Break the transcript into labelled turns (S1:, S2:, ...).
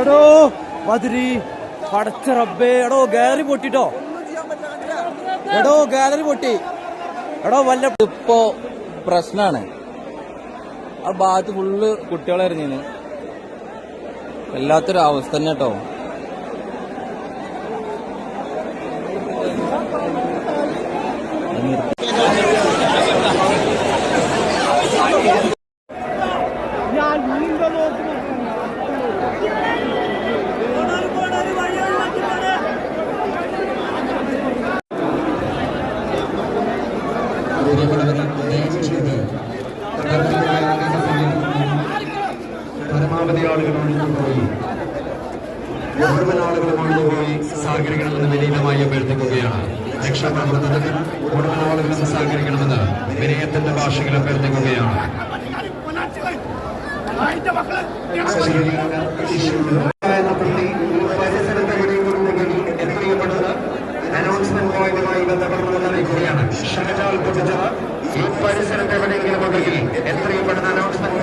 S1: എടോ മധുരി പടച്ച റബ്ബേ. എടോ ഗാലറി പൊട്ടിട്ടോ? എടോ ഗാലറി പൊട്ടി. എടോ വല്ല ഇപ്പോ പ്രശ്നാണ്. ആ ഭാഗത്ത് ഫുള്ള് കുട്ടികളായിരുന്നു വല്ലാത്തൊരു അവസ്ഥ തന്നെ കേട്ടോ
S2: പരമാവധി ആളുകൾ ഒഴിഞ്ഞുപോയി മുഴുവൻ ആളുകളും ഒഴിഞ്ഞുപോയി സഹകരിക്കണമെന്ന് വിനീതമായി അഭ്യർത്ഥിക്കുകയാണ്. രക്ഷാപ്രവർത്തനത്തിൽ മുഴുവൻ ആളുകളും സഹകരിക്കണമെന്ന് വിനയത്തിന്റെ ഭാഷയിൽ അഭ്യർത്ഥിക്കുകയാണ്. പരിസരത്തെ എവിടെയെങ്കിലും എത്രയും പെട്ടെന്ന് അനൗൺസ്മെന്റ് പോയിന്റുമായി ബന്ധപ്പെടണമെന്ന് അറിയിക്കുകയാണ് ഷഹജാൽ പൊട്ടിച്ചത് ഈ പരിസരത്ത് എവിടെയെങ്കിലും ഉണ്ടെങ്കിൽ എത്രയും പെട്ടെന്ന് അനൗൺസ്മെന്റ്